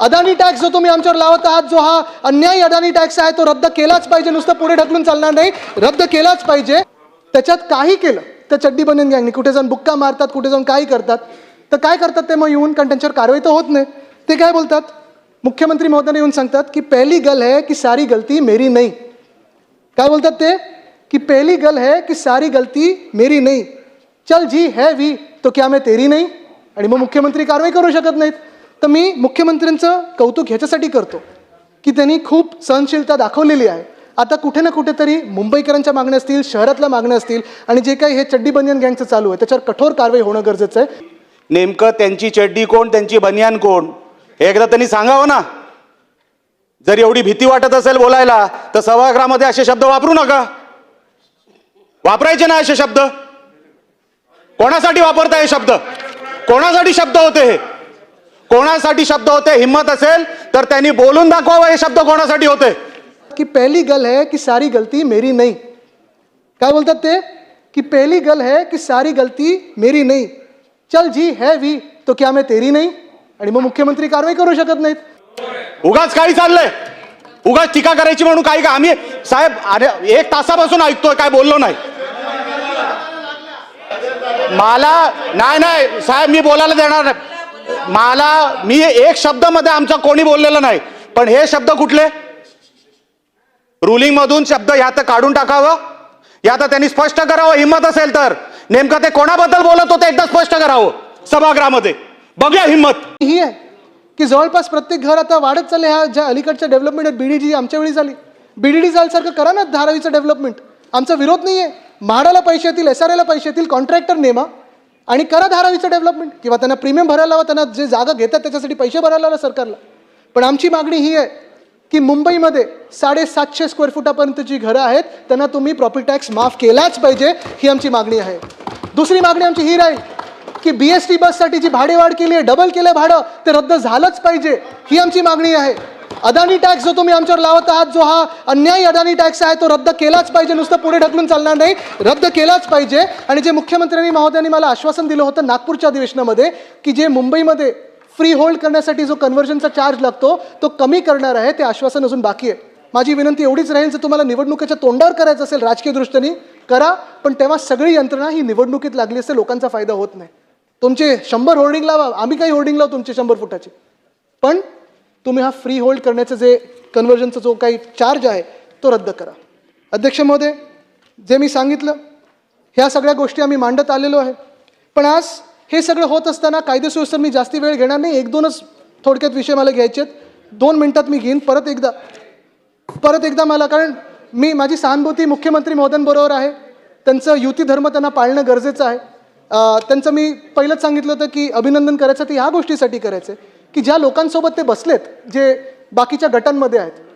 Adani tax जो तुम्ही आमच्यावर लावत आहात जो हा अन्यायी अदानी टॅक्स आहे तो रद्द केलाच पाहिजे. नुसतं पुढे ढकलून चालणार नाही. रद्द केलाच पाहिजे. त्याच्यात काही केलं. तर चड्डी बनून गँगनी. कुठे जाऊन बुक्का मारतात कुठे जाऊन काही करतात. तर काय करतात ते मग येऊन कारण त्यांच्यावर कारवाई तर होत नाही. ते काय बोलतात? मुख्यमंत्री महोदयाने येऊन सांगतात की पहिली गल है की सारी गलती मेरी नाही. काय बोलतात ते? की पहिली गल है की सारी गलती मेरी नाही. चल जी है वी तो क्या मैं तेरी नाही? आणि मग मुख्यमंत्री कारवाई करू शकत नाहीत. तर मी मुख्यमंत्र्यांचं कौतुक ह्याच्यासाठी करतो की त्यांनी खूप सहनशीलता दाखवलेली आहे. आता कुठे ना कुठेतरी मुंबईकरांच्या मागण्या असतील शहरातल्या मागण्या असतील आणि जे काही हे चड्डी बनियान गँगचं चालू आहे त्याच्यावर कठोर कारवाई होणं गरजेचं आहे. नेमकं त्यांची चड्डी कोण त्यांची बनियान कोण? हे एकदा त्यांनी सांगावं ना. जर एवढी भीती वाटत असेल बोलायला तर सभागृहामध्ये असे शब्द वापरू नका. वापरायचे ना असे शब्द. कोणासाठी वापरताय हे शब्द? कोणासाठी शब्द होते हे? कोणासाठी शब्द होते हिंमत असेल तर त्यांनी बोलून दाखवावं हे शब्द कोणासाठी होते? की पहली गल है कि सारी गलती मेरी नहीं। काय बोलतात ते? की पहली गल है कि सारी गलती मेरी नहीं। चल जी है वी तो क्या मैं तेरी नहीं? आणि मग मुख्यमंत्री कारवाई करू शकत नाहीत। उगाच काही चाललंय. उगाच टीका करायची म्हणून काही का आम्ही साहेब अरे एक तासापासून ऐकतोय काय बोललो नाही. मला नाही नाही साहेब मी बोलायला देणार नाही. मला मी एक शब्दामध्ये आमचा कोणी बोललेलं नाही पण हे शब्द कुठले? रुलिंग मधून शब्द ह्या तर काढून टाकावं. या तर त्यांनी स्पष्ट करावं हिंमत असेल तर. नेमकं ते कोणाबद्दल बोलत होते एकदा स्पष्ट करावं सभागृहामध्ये. बघूया हिंमत. ही आहे की जवळपास प्रत्येक घर आता वाढत चालले ह्या ज्या अलीकडच्या डेव्हलपमेंट आहेत बीडीडी आमच्या वेळी झाली बीडीडी झाल्यासारखं करा ना धारावीचं डेव्हलपमेंट आमचा विरोध नाही आहे म्हाडाला पैसे येतील एस आर एला पैसे येतील कॉन्ट्रॅक्टर नेमा. आणि करा धारावीचं डेव्हलपमेंट किंवा त्यांना प्रीमियम भरायला हवा त्यांना जे जागा घेतात त्याच्यासाठी पैसे भरायला हवं सरकारला. पण आमची मागणी ही आहे की मुंबईमध्ये साडेसातशे स्क्वेअर फुटापर्यंत जी घरं आहेत त्यांना तुम्ही प्रॉपर्टी टॅक्स माफ केलाच पाहिजे ही आमची मागणी आहे. दुसरी मागणी आमची ही राहील की बी एस टी बससाठी जी भाडेवाढ केली आहे डबल केलं भाडं ते रद्द झालंच पाहिजे ही आमची मागणी आहे. अदानी टॅक्स जो तुम्ही आमच्यावर लावत आहात जो हा अन्यायी अदानी टॅक्स आहे तो रद्द केलाच पाहिजे. नुसतं पुढे ढकलून चालणार नाही. रद्द केलाच पाहिजे. आणि जे मुख्यमंत्र्यांनी महोदयांनी मला आश्वासन दिलं होतं नागपूरच्या अधिवेशनामध्ये की जे मुंबईमध्ये फ्री होल्ड करण्यासाठी जो कन्व्हर्जनचा चार्ज लागतो तो कमी करणार आहे ते आश्वासन अजून बाकी आहे. माझी विनंती एवढीच राहील जर तुम्हाला निवडणुकीच्या तोंडावर करायचं असेल राजकीय दृष्टीने करा. पण तेव्हा सगळी यंत्रणा ही निवडणुकीत लागली असते लोकांचा फायदा होत नाही. तुमचे शंभर होर्डिंग लावा. आम्ही काही होर्डिंग लावू तुमचे शंभर फुटाचे. पण तुम्ही हा फ्री होल्ड करण्याचं जे कन्व्हर्जनचा जो काही चार्ज आहे तो रद्द करा. अध्यक्ष महोदय जे मी सांगितलं ह्या सगळ्या गोष्टी आम्ही मांडत आलेलो आहे. पण आज हे सगळं होत असताना कायदेसुव्यवस्थेत मी जास्ती वेळ घेणार नाही. एक दोनच थोडक्यात विषय मला घ्यायचे आहेत. दोन मिनटात मी घेईन. परत एकदा परत एकदा मला कारण मी माझी सहानुभूती मुख्यमंत्री महोदयांबरोबर आहे. त्यांचं युती धर्म त्यांना पाळणं गरजेचं आहे. त्यांचं मी पहिलंच सांगितलं होतं की अभिनंदन करायचं ते ह्या गोष्टीसाठी करायचं आहे की ज्या लोकांसोबत ते बसलेत जे बाकीच्या गटांमध्ये आहेत